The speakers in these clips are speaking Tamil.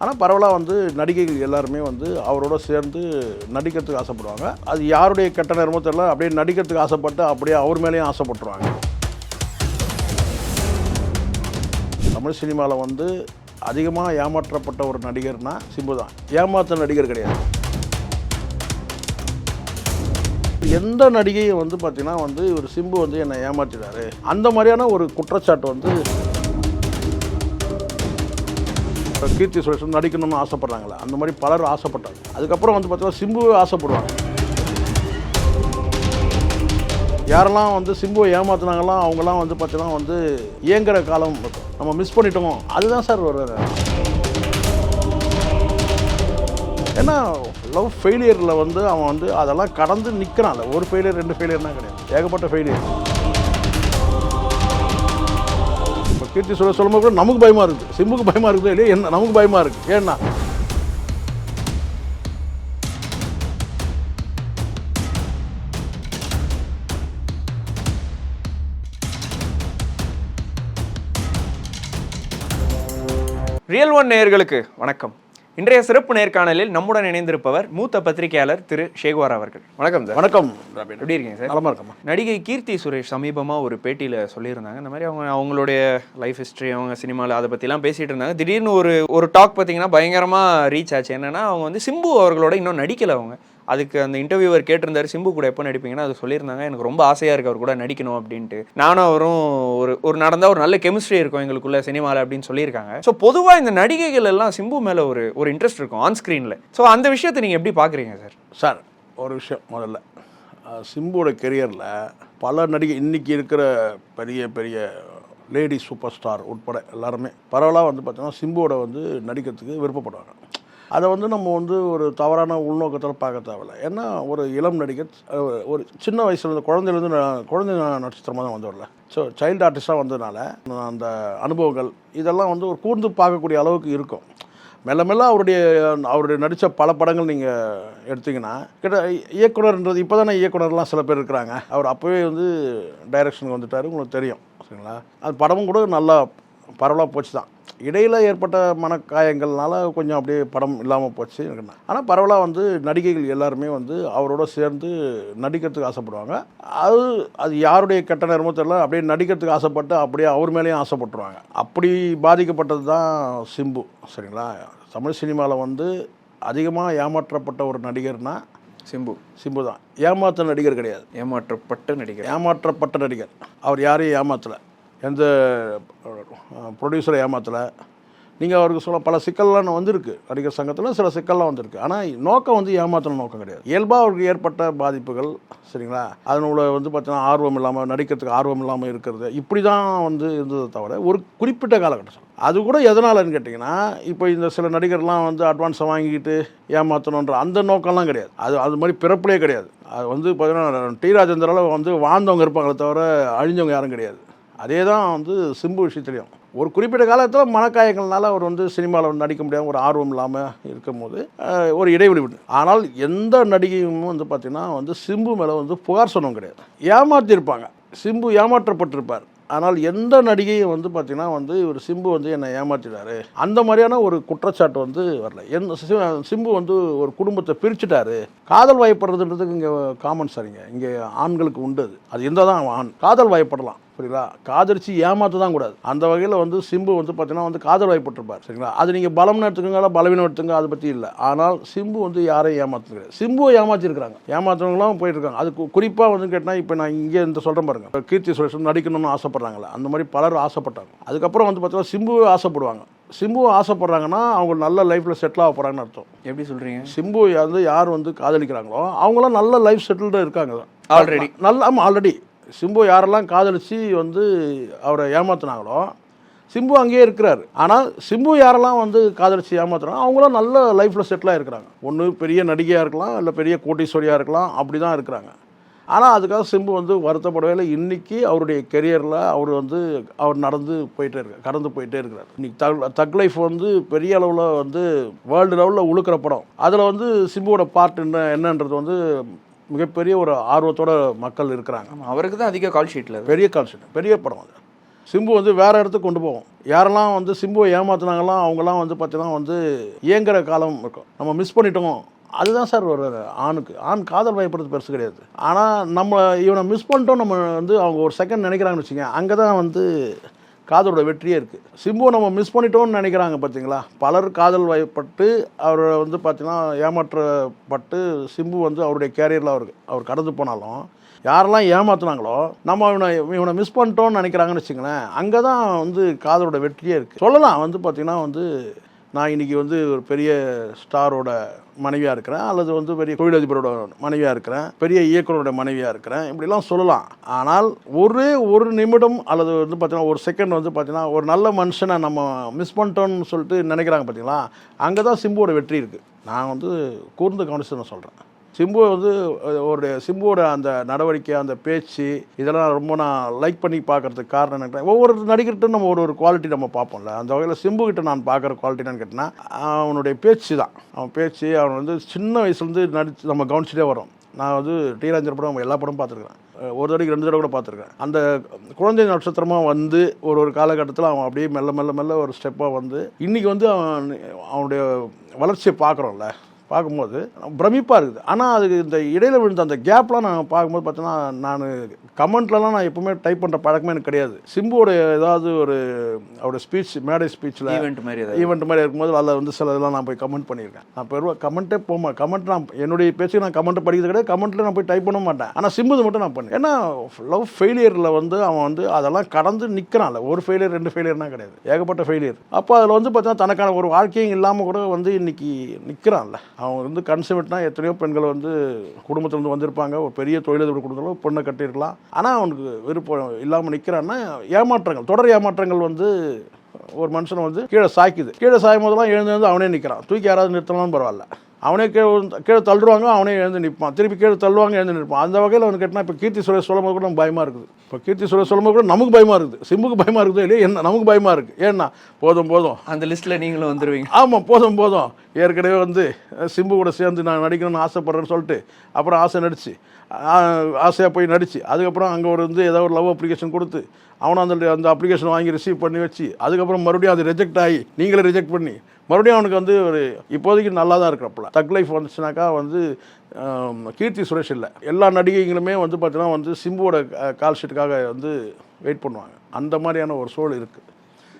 ஆனால் பரவலாக வந்து நடிகைகள் எல்லாருமே வந்து அவரோட சேர்ந்து நடிக்கிறதுக்கு ஆசைப்படுவாங்க. அது யாருடைய கெட்ட நேரமோ தெரியல அப்படியே நடிக்கிறதுக்கு ஆசைப்பட்டு அப்படியே அவர் மேலேயும் ஆசைப்பட்டுருவாங்க. தமிழ் சினிமாவில் வந்து அதிகமாக ஏமாற்றப்பட்ட ஒரு நடிகர்னா சிம்பு தான். ஏமாத்த நடிகர் கிடையாது. எந்த நடிகையும் வந்து பார்த்திங்கன்னா வந்து இவர் சிம்பு வந்து என்னை ஏமாற்றினார் அந்த மாதிரியான ஒரு குற்றச்சாட்டு வந்து கீர்த்தி சுரேஷ் நடிக்கணும்னு ஆசைப்படுறாங்களே அந்த மாதிரி பலரும் ஆசைப்பட்டாங்க. அதுக்கப்புறம் வந்து பார்த்தீங்கன்னா சிம்புவே ஆசைப்படுவாங்க. யாரெல்லாம் வந்து சிம்புவை ஏமாத்தினாங்களோ அவங்கெல்லாம் வந்து பார்த்தீங்கன்னா வந்து இயங்குற காலம் நம்ம மிஸ் பண்ணிட்டோம் அதுதான் சார் ஒரு ஏன்னா லவ் ஃபெயிலியரில் வந்து அவன் வந்து அதெல்லாம் கடந்து நிற்கிறான் ஒரு ஃபெயிலியர் ரெண்டு ஃபெயிலியர்னா கிடையாது. ஏகப்பட்ட ஃபெயிலியர் கீர்த்தி சுரேஷ் சொல்லும்போது கூட நமக்கு பயமாக இருக்குது சிம்புக்கு பயமாக இருக்குது இல்லையா என்ன நமக்கு பயமாக இருக்குது ஏன்னா ரியல் ஒன் நேயர்களுக்கு வணக்கம். இன்றைய சிறப்பு நேர்காணலில் நம்முடன் இணைந்திருப்பவர் மூத்த பத்திரிகையாளர் திரு ஷேகுவார் அவர்கள். வணக்கம் சார். வணக்கம். ரபீன் எப்படி இருக்கீங்க சார்? நலமா இருக்கம்மா. நடிகை கீர்த்தி சுரேஷ் சமீபமாக ஒரு பேட்டியில் சொல்லியிருந்தாங்க. இந்த மாதிரி அவங்க அவங்களுடைய லைஃப் ஹிஸ்ட்ரி அவங்க சினிமாவில் அதை பற்றிலாம் பேசிகிட்டு இருந்தாங்க. திடீர்னு ஒரு ஒரு டாக் பார்த்தீங்கன்னா பயங்கரமாக ரீச் ஆச்சு. என்னன்னா அவங்க வந்து சிம்பு அவர்களோட இன்னும் நடிக்கலை அவங்க. அதுக்கு அந்த இன்டர்வியூவர் கேட்டிருந்தாரு சிம்பு கூட எப்போ நடிப்பீங்கன்னா? அது சொல்லியிருந்தாங்க. எனக்கு ரொம்ப ஆசையாக இருக்கு அவர் கூட நடிக்கணும் அப்படின்ட்டு. நானும் அவரும் ஒரு ஒரு நடந்தால் ஒரு நல்ல கெமிஸ்ட்ரி இருக்கும் எங்களுக்குள்ள சினிமாவில் அப்படின்னு சொல்லியிருக்காங்க. ஸோ பொதுவாக இந்த நடிகைகள் எல்லாம் சிம்பு மேலே ஒரு ஒரு இன்ட்ரெஸ்ட் இருக்கும் ஆன் ஸ்க்ரீனில் ஸோ அந்த விஷயத்தை நீங்கள் எப்படி பார்க்குறீங்க சார் சார் ஒரு விஷயம் முதல்ல. சிம்புவோட கெரியரில் பல நடிகை இன்றைக்கி இருக்கிற பெரிய பெரிய லேடி சூப்பர் ஸ்டார் உட்பட எல்லாருமே பரவலாக வந்து பார்த்தீங்கன்னா சிம்புவோட வந்து நடிக்கிறதுக்கு விருப்பப்படுவாங்க. அதை வந்து நம்ம வந்து ஒரு தவறான உள்நோக்கத்தில் பார்க்க தேவையில்ல. ஏன்னா ஒரு இளம் நடிகர் ஒரு சின்ன வயசுலேருந்து குழந்தையிலேருந்து குழந்தை நட்சத்திரமாக தான் வந்தவரில்ல ஸோ சைல்டு ஆர்டிஸ்டாக வந்ததுனால அந்த அனுபவங்கள் இதெல்லாம் வந்து ஒரு கூர்ந்து பார்க்கக்கூடிய அளவுக்கு இருக்கும். மெல்ல மெல்ல அவருடைய அவருடைய நடித்த பல படங்கள் நீங்கள் எடுத்திங்கன்னா கிட்ட இயக்குனர்ன்றது இப்போ தானே இயக்குனர்லாம் சில பேர் இருக்கிறாங்க. அவர் அப்போவே வந்து டைரக்ஷனுக்கு வந்துட்டார் உங்களுக்கு தெரியும். சரிங்களா? அது படமும் கூட நல்லா பரவலாக போச்சு தான். இடையில் ஏற்பட்ட மனக்காயங்கள்னால கொஞ்சம் அப்படியே படம் இல்லாமல் போச்சு. ஆனால் பரவலாக வந்து நடிகைகள் எல்லாருமே வந்து அவரோட சேர்ந்து நடிக்கிறதுக்கு ஆசைப்படுவாங்க. அது அது யாருடைய கெட்ட நேரமோ தெரியல. அப்படியே நடிக்கிறதுக்கு ஆசைப்பட்டு அப்படியே அவர் மேலேயும் ஆசைப்பட்டுருவாங்க. அப்படி பாதிக்கப்பட்டது தான் சிம்பு சரிங்களா? தமிழ் சினிமாவில் வந்து அதிகமாக ஏமாற்றப்பட்ட ஒரு நடிகர்னா சிம்பு. சிம்பு தான். ஏமாத்த நடிகர் கிடையாது. ஏமாற்றப்பட்ட நடிகர். ஏமாற்றப்பட்ட நடிகர். அவர் யாரையும் ஏமாற்றலை எந்த ப்ரொடியூசரை ஏமாற்றலை நீங்கள் அவருக்கு சொல்ல பல சிக்கல்லாம் வந்திருக்கு. நடிகர் சங்கத்தில் சில சிக்கல்லாம் வந்திருக்கு. ஆனால் நோக்கம் வந்து ஏமாத்தின நோக்கம் கிடையாது. இயல்பாக அவருக்கு ஏற்பட்ட பாதிப்புகள் சரிங்களா? அதனோட வந்து பார்த்தீங்கன்னா ஆர்வம் இல்லாமல் நடிக்கிறதுக்கு ஆர்வம் இல்லாமல் இருக்கிறது. இப்படி தான் வந்து இருந்ததை தவிர ஒரு குறிப்பிட்ட காலகட்டம். அது கூட எதனாலன்னு கேட்டிங்கன்னா இப்போ இந்த சில நடிகர்லாம் வந்து அட்வான்ஸை வாங்கிக்கிட்டு ஏமாற்றணுன்ற அந்த நோக்கம்லாம் கிடையாது. அது அது மாதிரி பிறப்புலேயே கிடையாது. அது வந்து பார்த்தீங்கன்னா டி. ராஜேந்திரால வந்து வாழ்ந்தவங்க இருப்பாங்களே தவிர அழிஞ்சவங்க யாரும் கிடையாது. அதே தான் வந்து சிம்பு விஷயத்துலையும். ஒரு குறிப்பிட்ட காலத்தில் மனக்காயங்கள்னால அவர் வந்து சினிமாவில் நடிக்க முடியாமல் ஒரு ஆர்வம் இல்லாமல் இருக்கும்போது ஒரு இடைவெளி விட்டு ஆனால் எந்த நடிகையும் வந்து பார்த்திங்கன்னா வந்து சிம்பு மேலே வந்து புகார் சொன்னவங்க கிடையாது. ஏமாற்றிருப்பாங்க சிம்பு ஏமாற்றப்பட்டிருப்பார். ஆனால் எந்த நடிகையும் வந்து பார்த்திங்கன்னா வந்து இவர் சிம்பு வந்து என்னை ஏமாற்றிட்டாரு அந்த மாதிரியான ஒரு குற்றச்சாட்டு வந்து வரல. எந்த சிம்பு வந்து ஒரு குடும்பத்தை பிரிச்சுட்டாரு. காதல் வயப்படுறதுன்றதுக்கு இங்கே காமன் சரிங்க இங்கே. ஆண்களுக்கு உண்டு அது. அது இருந்தால் தான் ஆண். காதல் வயப்படலாம். புரியுங்களா காதலிச்சு ஏமாத்த தான் கூடாது அந்த வகையில் வந்து சிம்பு வந்து பார்த்தீங்கன்னா வந்து காதல் வயப்பட்டிருப்பார் சரிங்களா? அது நீங்கள் பலம்னு எடுத்துக்கோங்க பலவீனம் எடுத்துங்க அதை பற்றி இல்லை. ஆனால் சிம்பு வந்து யாரையும் கிடையாது சிம்புவை ஏமாற்றிருக்கிறாங்க ஏமாத்துறவங்களாம் போயிட்டு இருக்காங்க அது குறிப்பாக வந்து கேட்டால் இப்போ நான் இங்கே இந்த சொல்கிறேன் பாருங்க. கீர்த்தி சுரேஷ் வந்து நடிக்கணும்னு ஆசைப்படுறாங்களே அந்த மாதிரி பலர் ஆசைப்பட்டாங்க. அதுக்கப்புறம் வந்து பார்த்தீங்கன்னா சிம்புவே ஆசைப்படுவாங்க. சிம்பு ஆசைப்படுறாங்கன்னா அவங்க நல்ல லைஃப்பில் செட்டில் ஆக போகிறாங்கன்னு அர்த்தம். எப்படி சொல்றீங்க? சிம்பு வந்து யார் வந்து காதலிக்கிறாங்களோ அவங்களாம் நல்ல லைஃப் செட்டில்டு இருக்காங்க. Already. நல்ல ஆமாம் ஆல்ரெடி சிம்பு யாரெல்லாம் காதலிச்சு வந்து அவரை ஏமாத்தினாங்களோ சிம்பு அங்கேயே இருக்கிறார். ஆனால் சிம்பு யாரெல்லாம் வந்து காதலிச்சு ஏமாத்துறாங்க அவங்களாம் நல்ல லைஃப்பில் செட்டிலாக இருக்கிறாங்க. ஒன்று பெரிய நடிகையாக இருக்கலாம் இல்லை பெரிய கோட்டீஸ்வரியாக இருக்கலாம் அப்படி தான் இருக்கிறாங்க. ஆனால் அதுக்காக சிம்பு வந்து வருத்தப்படவே இல்லை. இன்னைக்கு அவருடைய கெரியரில் அவர் வந்து அவர் நடந்து போயிட்டே இருக்கார் கடந்து போயிட்டே இருக்கிறார். இன்னைக்கு தக் தக் லைஃப் வந்து பெரிய அளவில் வந்து வேர்ல்டு லெவலில் உழுக்கிற படம். அதில் வந்து சிம்புவோட பார்ட் என்ன என்னன்றது வந்து மிகப்பெரிய ஒரு ஆர்வத்தோட மக்கள் இருக்கிறாங்க. அவருக்கு தான் அதிக கால் ஷீட்ல பெரிய கான்செப்ட் பெரிய படம் அது. சிம்பு வந்து வேற இடத்துக்கு கொண்டு போவோம். யாரெல்லாம் வந்து சிம்புவை ஏமாத்துனாங்களோ அவங்கெல்லாம் வந்து பார்த்தீங்கன்னா வந்து இயங்குற காலம் இருக்கும். நம்ம மிஸ் பண்ணிட்டோம் அதுதான் சார் ஒரு ஆணுக்கு. ஆண் காதல் பயப்படுறது பெருசு கிடையாது. ஆனால் நம்ம இவனை மிஸ் பண்ணிட்டோம் நம்ம வந்து அவங்க ஒரு செகண்ட் நினைக்கிறாங்கன்னு வச்சுங்க அங்கே தான் வந்து காதலோட வெற்றியே இருக்குது சிம்பு நம்ம மிஸ் பண்ணிட்டோம்னு நினைக்கிறாங்க பார்த்தீங்களா பலர் காதல் வயப்பட்டு அவரை வந்து பார்த்திங்கன்னா ஏமாற்றப்பட்டு சிம்பு வந்து அவருடைய கேரியரில் அவருக்கு அவர் கடந்து போனாலும் யாரெல்லாம் ஏமாத்துனாங்களோ நம்ம இவனை இவனை மிஸ் பண்ணிட்டோம்னு நினைக்கிறாங்கன்னு வச்சுங்களேன் அங்கே தான் வந்து காதலோட வெற்றியே இருக்குது சொல்லலாம் வந்து பார்த்திங்கன்னா வந்து நான் இன்னைக்கு வந்து ஒரு பெரிய ஸ்டாரோட மனைவியாக இருக்கிறேன் அல்லது வந்து பெரிய தொழிலதிபரோட மனைவியாக இருக்கிறேன் பெரிய இயக்குனரோட மனைவியாக இருக்கிறேன் இப்படிலாம் சொல்லலாம். ஆனால் ஒரே ஒரு நிமிடம் அல்லது வந்து பார்த்தீங்கன்னா ஒரு செகண்ட் வந்து பார்த்தீங்கன்னா ஒரு நல்ல மனுஷனை நம்ம மிஸ் பண்ணிட்டோம்னு சொல்லிட்டு நினைக்கிறாங்க பார்த்தீங்களா அங்கே தான் சிம்புவோட வெற்றி இருக்குது நான் வந்து கூர்ந்து கவனிச்சு நான் சொல்கிறேன் சிம்பு வந்து ஒரு சிம்புவோட அந்த நடவடிக்கை அந்த பேச்சு இதெல்லாம் ரொம்ப நான் லைக் பண்ணி பார்க்கறதுக்கு காரணம் நினைக்கிறேன் ஒவ்வொரு நடிகர்கிட்ட நம்ம ஒரு ஒரு குவாலிட்டி நம்ம பார்ப்போம்ல. அந்த வகையில் சிம்பு கிட்ட நான் பார்க்குற குவாலிட்டி என்னன்னு கேட்டினா அவனுடைய பேச்சு தான். அவன் பேச்சு அவன் வந்து சின்ன வயசுலேருந்து நடிச்சு நம்ம கவனிச்சுட்டே வரோம் நான் வந்து டி ராஜர் படம் எல்லா படமும் பார்த்துருக்கேன். ஒரு தடவைக்கு ரெண்டு தடவை கூட பார்த்துருக்கேன். அந்த குழந்தை நட்சத்திரமாக வந்து ஒரு ஒரு காலகட்டத்தில் அவன் அப்படியே மெல்ல மெல்ல மெல்ல ஒரு ஸ்டெப்பாக வந்து இன்றைக்கி வந்து அவன் அவனுடைய வளர்ச்சியை பார்க்குறோம்ல. பார்க்கும்போது பிரமிப்பாக இருக்குது. ஆனால் அதுக்கு இந்த இடையில விழுந்த அந்த கேப்லாம் நான் பார்க்கும்போது பார்த்தோன்னா நான் கமெண்ட்லலாம் நான் எப்பவுமே டைப் பண்ணுற பழக்கமே எனக்கு கிடையாது. சிம்புவோட ஏதாவது ஒரு அவரோட ஸ்பீச் மேடை ஸ்பீச்சில் ஈவெண்ட் மாதிரி ஈவெண்ட் மாதிரி இருக்கும்போது அதில் வந்து சில இதெல்லாம் நான் போய் கமெண்ட் பண்ணியிருக்கேன். நான் பெருவாக கமெண்ட்டே போமா கமெண்ட் நான் என்னுடைய பேச்சுக்கு நான் கமெண்ட் படிக்கிறது கிடையாது. கமெண்ட்டில் நான் போய் டைப் பண்ண மாட்டேன். ஆனால் சிம்புது மட்டும் நான் பண்ணேன் ஏன்னா லவ் ஃபெயிலியரில் வந்து அவன் வந்து அதெல்லாம் கடந்து நிற்கிறான்ல ஒரு ஃபெயிலியர் ரெண்டு ஃபெயிலியர்னா கிடையாது. ஏகப்பட்ட ஃபெயிலியர் அப்போ அதில் வந்து பார்த்தீங்கன்னா தனக்கான ஒரு வாழ்க்கையும் இல்லாமல் கூட வந்து இன்னைக்கு நிற்கிறான்ல அவன் வந்து கன்செப்ட்னா எத்தனையோ பெண்கள் வந்து குடும்பத்துலேருந்து வந்திருப்பாங்க. ஒரு பெரிய தொழிலதிபர் குடும்பத்தில் பொண்ணை கட்டியிருக்கலாம். ஆனால் அவனுக்கு விருப்பம் இல்லாமல் நிற்கிறான்னா ஏமாற்றங்கள் தொடர் ஏமாற்றங்கள் வந்து ஒரு மனுஷனை வந்து கீழே சாய்க்குது. கீழே சாயும் போதெல்லாம் எழுந்து எழுந்து அவனே நிற்கிறான் தூக்கி யாராவது நிறுத்தலாம் பரவாயில்ல. அவனே கீழே கீழே தள்ளுவாங்க அவனே எழுந்து நிற்பான். திருப்பி கீழே தள்ளுவாங்க எழுந்து நிற்பான். அந்த வகையில் அவனுக்கு கேட்டால் இப்போ கீர்த்தி சுரேஷ் சொல்லும் போது கூட நமக்கு பயமாக இருக்குது. இப்போ கீர்த்தி சுரேஷ் சொல்லும் போது கூட நமக்கு பயமாக இருக்குது. சிம்புக்கு பயமாக இருக்குது இல்லையா என்ன நமக்கு பயமாக இருக்குது ஏன்னா போதும் போதும். அந்த லிஸ்ட்ல நீங்களும் வந்துருவீங்க. ஆமாம் போதும் போதும். ஏற்கனவே வந்து சிம்பு கூட சேர்ந்து நான் நடிக்கணும்னு ஆசைப்பட்றேன்னு சொல்லிட்டு அப்புறம் ஆசை நடிச்சு. ஆசையாக போய் நடித்து அதுக்கப்புறம் அங்கே ஒரு வந்து ஏதோ ஒரு லவ் அப்ளிகேஷன் கொடுத்து அவனும் அந்த அந்த அப்ளிகேஷன் வாங்கி ரிசீவ் பண்ணி வச்சு அதுக்கப்புறம் மறுபடியும் அது ரிஜெக்ட் ஆகி நீங்களே ரிஜெக்ட் பண்ணி மறுபடியும் அவனுக்கு வந்து ஒரு இப்போதைக்கு நல்லா தான் இருக்கிறப்பல. தக் லைஃப் வந்துச்சுனாக்கா வந்து கீர்த்தி சுரேஷ் இல்லை. எல்லா நடிகைகளுமே வந்து பார்த்தீங்கன்னா வந்து சிம்புவோட கால் ஷீட்டுக்காக வந்து வெயிட் பண்ணுவாங்க. அந்த மாதிரியான ஒரு சூழல் இருக்குது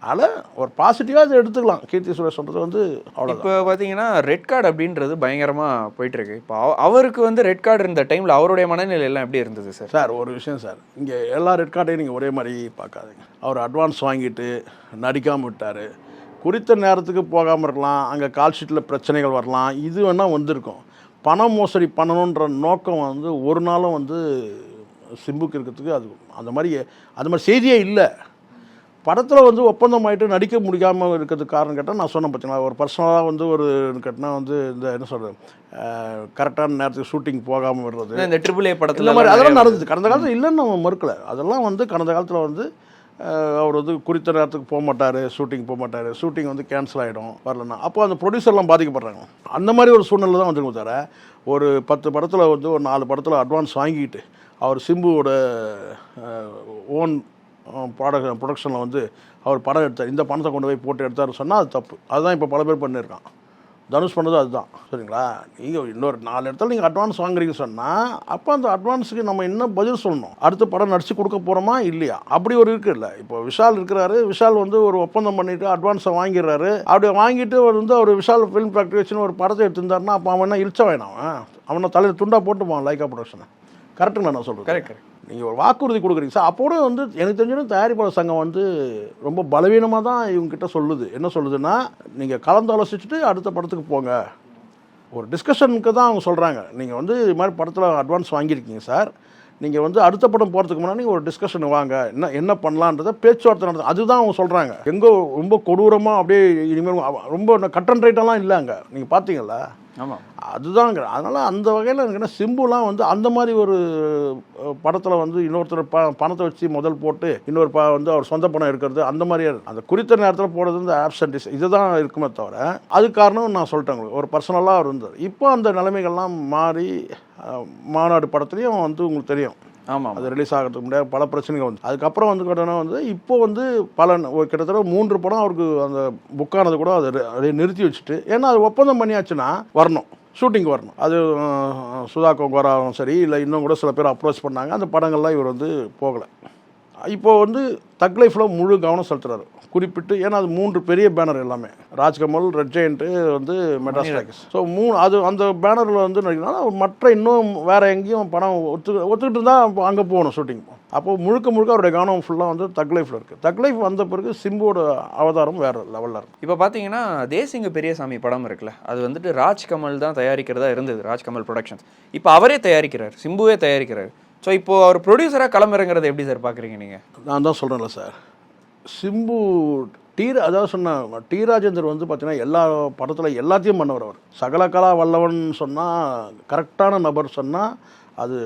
அதில் ஒரு பாசிட்டிவாக இதை எடுத்துக்கலாம். கீர்த்தி சுரேஷ் சொல்கிறது வந்து அவ்வளோதான் இப்போ பார்த்தீங்கன்னா ரெட் கார்டு அப்படின்றது பயங்கரமாக போயிட்டு இருக்கு இப்போ அவ- அவருக்கு வந்து ரெட் கார்டு இருந்த டைமில் அவருடைய மனநிலை எல்லாம் எப்படி இருந்தது சார் சார் ஒரு விஷயம் சார். இங்கே எல்லா ரெட் கார்டையும் நீங்கள் ஒரே மாதிரி பார்க்காதீங்க. அவர் அட்வான்ஸ் வாங்கிட்டு நடிக்காமல் விட்டார். குறித்த நேரத்துக்கு போகாமல் இருக்கலாம். அங்கே கால் ஷீட்டில் பிரச்சனைகள் வரலாம். இது வேணால் வந்திருக்கும். பண மோசடி பண்ணணுன்ற நோக்கம் வந்து ஒரு நாளும் வந்து சிம்புக்கு இருக்கிறதுக்கு அது அந்த மாதிரி அந்த மாதிரி செய்தியே இல்லை. படத்தில் வந்து ஒப்பந்தம் ஆகிட்டு நடிக்க முடியாமல் இருக்கிறதுக்கு காரணம் கேட்டால் நான் சொன்னேன் பார்த்தீங்களா ஒரு பர்சனலாக வந்து ஒரு கேட்டால் வந்து இந்த என்ன சொல்கிறது கரெக்டான நேரத்துக்கு ஷூட்டிங் போகாமல் விடுறது. இந்த ட்ரிபிள் ஏ படத்துல மாதிரி அதெல்லாம் நடந்துச்சு. கடந்த காலத்தில் இல்லைன்னு நம்ம மறுக்கல. அதெல்லாம் வந்து கடந்த காலத்தில் வந்து அவர் வந்து குறித்த நேரத்துக்கு போக மாட்டார் ஷூட்டிங் போக மாட்டார். ஷூட்டிங் வந்து கேன்சல் ஆகிடும் வரலன்னா. அப்போ அந்த ப்ரொடியூசர்லாம் பாதிக்கப்படுறாங்க. அந்த மாதிரி ஒரு சூழ்நிலை தான் வந்துருக்கும் தவிர ஒரு பத்து படத்தில் வந்து ஒரு நாலு படத்தில் அட்வான்ஸ் வாங்கிட்டு அவர் சிம்புவோட ஓன் ப்ராடக்ட் ப்ரொடக்ஷனில் வந்து அவர் படம் எடுத்தார். இந்த பணத்தை கொண்டு போய் போட்டு எடுத்தாருன்னு சொன்னால் அது தப்பு. அதுதான் இப்போ பல பேர் பண்ணியிருக்கான். தனுஷ் பண்ணது அதுதான். சரிங்களா? நீங்கள் இன்னொரு நாலு இடத்துல நீங்கள் அட்வான்ஸ் வாங்குறீங்க சொன்னால் அப்போ அந்த அட்வான்ஸுக்கு நம்ம என்ன பதில் சொல்லணும். அடுத்த படம் நடிச்சு கொடுக்க போகிறோமா இல்லையா? அப்படி ஒரு இருக்குல்ல இப்போ விஷால் இருக்கிறாரு. விஷால் வந்து ஒரு ஒப்பந்தம் பண்ணிட்டு அட்வான்ஸை வாங்கிடுறாரு. அப்படி வாங்கிட்டு அவர் வந்து அவர் விஷால் ஃபிலிம் ஃபேக்ட்ரி வச்சுன்னு ஒரு படத்தை எடுத்திருந்தாருன்னா அப்போ அவன் என்ன இழிச்ச வேணாம் அவன்? அவனை தலையில் துண்டா போட்டு போவான் லைக்கா ப்ரொடக்ஷனை கரெக்டுங்களா நான் சொல்கிறேன் கரெக்ட் கரெக்ட் நீங்கள் ஒரு வாக்குறுதி கொடுக்குறீங்க. சார் அப்போ வந்து எனக்கு தெரிஞ்சதும் தயாரிப்பாளர் சங்கம் வந்து ரொம்ப பலவீனமாக தான் இவங்ககிட்ட சொல்லுது. என்ன சொல்லுதுன்னா நீங்கள் கலந்து ஆலோசிச்சுட்டு அடுத்த படத்துக்கு போங்க. ஒரு டிஸ்கஷனுக்கு தான் அவங்க சொல்கிறாங்க நீங்கள் வந்து இது மாதிரி படத்தில் அட்வான்ஸ் வாங்கியிருக்கீங்க சார். நீங்கள் வந்து அடுத்த படம் போகிறதுக்கு முன்னாடி ஒரு டிஸ்கஷன் வாங்க. என்ன என்ன பண்ணலான்றத பேச்சுவார்த்தை நடந்தது அதுதான் அவங்க சொல்கிறாங்க எங்கே ரொம்ப கொடூரமாக அப்படியே இனிமேல் ரொம்ப கட் அண்ட் ரைட்டெல்லாம் இல்லை அங்கே. நீங்கள் பார்த்தீங்களா ஆமாம் அதுதாங்க அதனால் அந்த வகையில் எனக்கு என்ன சிம்புலாம் வந்து அந்த மாதிரி ஒரு படத்தில் வந்து இன்னொருத்தர் ப பணத்தை வச்சு முதல் போட்டு இன்னொரு ப வந்து அவர் சொந்த பணம் இருக்கிறது அந்த மாதிரியே அந்த குறித்த நேரத்தில் போடுறது இந்த ஆப்சன்டிஸ் இதுதான் இருக்குமே தவிர அது காரணம் நான் சொல்லிட்டேன் உங்களுக்கு. ஒரு பர்சனலாக அவர் இருந்தார் இப்போ அந்த நிலைமைகள்லாம் மாறி மாநாடு படத்துலையும் வந்து உங்களுக்கு தெரியும். ஆமாம் அது ரிலீஸ் ஆகிறதுக்கு முன்னாடி பல பிரச்சனைகள் வந்து. அதுக்கப்புறம் வந்து கேட்டோன்னா வந்து இப்போ வந்து பல கிட்டத்தட்ட மூன்று படம் அவருக்கு அந்த புக்கானது கூட அதை அதை நிறுத்தி வச்சுட்டு ஏன்னா அது ஒப்பந்தம் பண்ணியாச்சுன்னா வரணும். ஷூட்டிங் வரணும். அது அஹ், சுதா கொங்கோராவும் சரி இல்லை இன்னும் கூட சில பேர் அப்ரோச் பண்ணாங்க. அந்த படங்கள்லாம் இவர் வந்து போகலை. இப்போ வந்து தக் லைஃப்பில் முழு கவனம் செலுத்துறாரு. குறிப்பிட்டு ஏன்னா அது மூன்று பெரிய பேனர் எல்லாமே. ராஜ்கமல் ரெட் ஜெயண்ட்டு வந்து மெட்ராஸ் டாக்கீஸ் ஸோ மூணு அது அந்த பேனரில் வந்து நடிக்கிறனால மற்ற இன்னும் வேற எங்கேயும் படம் ஒத்து ஒத்துக்கிட்டு தான் அங்கே போகணும் ஷூட்டிங். அப்போ முழுக்க முழுக்க அவருடைய கவனம் ஃபுல்லாக வந்து தக் லைஃப்பில் இருக்குது தக் லைஃப் வந்த பிறகு சிம்புவோட அவதாரம் வேறு லெவலில் இருக்கும் இப்போ பார்த்தீங்கன்னா தேசிங்க பெரியசாமி படம் இருக்குல்ல. அது வந்துட்டு ராஜ் கமல் தான் தயாரிக்கிறதா இருந்தது ராஜ் கமல் ப்ரொடக்ஷன்ஸ் இப்போ அவரே தயாரிக்கிறார் சிம்புவே தயாரிக்கிறார். ஸோ இப்போ அவர் ப்ரொடியூசராக களமிறங்கிறத எப்படி சார் பார்க்குறீங்க நீங்கள் நான் தான் சொல்கிறேன்ல சார். சிம்பு டி அதாவது சொன்ன டி ராஜேந்தர் வந்து பார்த்தீங்கன்னா எல்லா படத்தில் எல்லாத்தையும் பண்ணவர் அவர். சகலகலா வல்லவன் சொன்னால் கரெக்டான நபர் சொன்னால் அது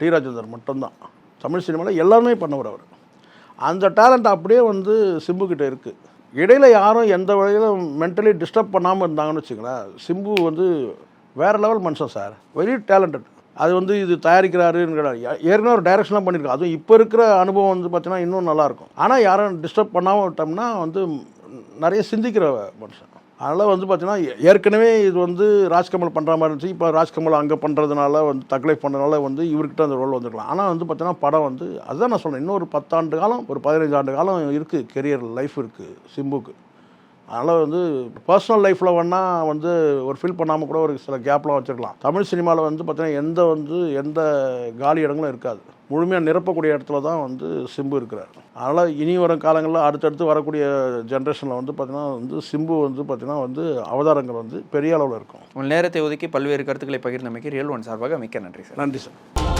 டி ராஜேந்தர் மட்டும்தான். தமிழ் சினிமாவில் எல்லாருமே பண்ணவர் அவர். அந்த டேலண்ட் அப்படியே வந்து சிம்புக்கிட்ட இருக்குது இடையில யாரும் எந்த வழியிலும் மென்டலி டிஸ்டர்ப் பண்ணாமல் இருந்தாங்கன்னு வச்சுங்களேன் சிம்பு வந்து வேறு லெவல் மனுஷன் சார். வெரி டேலண்டட் அது வந்து இது தயாரிக்கிறாருன்னு ஏற்கனவே ஒரு டைரக்ஷனாக பண்ணியிருக்கோம் அதுவும் இப்போ இருக்கிற அனுபவம் வந்து பார்த்தீங்கன்னா இன்னும் நல்லாயிருக்கும் ஆனால் யாரும் டிஸ்டர்ப் பண்ணாமல் விட்டோம்னா வந்து நிறைய சிந்திக்கிற மனுஷன். அதனால் வந்து பார்த்தீங்கன்னா ஏற்கனவே இது வந்து ராஜ்கமல் பண்ணுற மாதிரி இருந்துச்சு. இப்போ ராஜ்கமல் அங்கே பண்ணுறதுனால வந்து தக்லைஃப் பண்ணுறதுனால வந்து இவர்கிட்ட அந்த ரோல் வந்துருக்கலாம். ஆனால் வந்து பார்த்தீங்கன்னா படம் வந்து அதுதான் நான் சொன்னேன் இன்னும் ஒரு பத்தாண்டு காலம் ஒரு பதினஞ்சு ஆண்டு காலம் இருக்குது கெரியர் லைஃப் இருக்குது சிம்புக்கு. அதனால் வந்து பர்சனல் லைஃப்பில் வேணால் வந்து ஒரு ஃபீல் பண்ணாமல் கூட ஒரு சில கேப்லாம் வச்சுருக்கலாம். தமிழ் சினிமாவில் வந்து பார்த்தீங்கன்னா எந்த வந்து எந்த காலி இடங்களும் இருக்காது. முழுமையாக நிரப்பக்கூடிய இடத்துல தான் வந்து சிம்பு இருக்கிறார். அதனால் இனி வரும் காலங்களில் அடுத்தடுத்து வரக்கூடிய ஜென்ரேஷனில் வந்து பார்த்தீங்கன்னா வந்து சிம்பு வந்து பார்த்தீங்கன்னா வந்து அவதாரங்கள் வந்து பெரிய அளவில் இருக்கும். உங்கள் நேரத்தை ஒதுக்கி பல்வேறு கருத்துக்களை பகிர்ந்தமைக்கு ரியல் ஒன் சார்பாக மிக்க நன்றி சார். நன்றி சார்.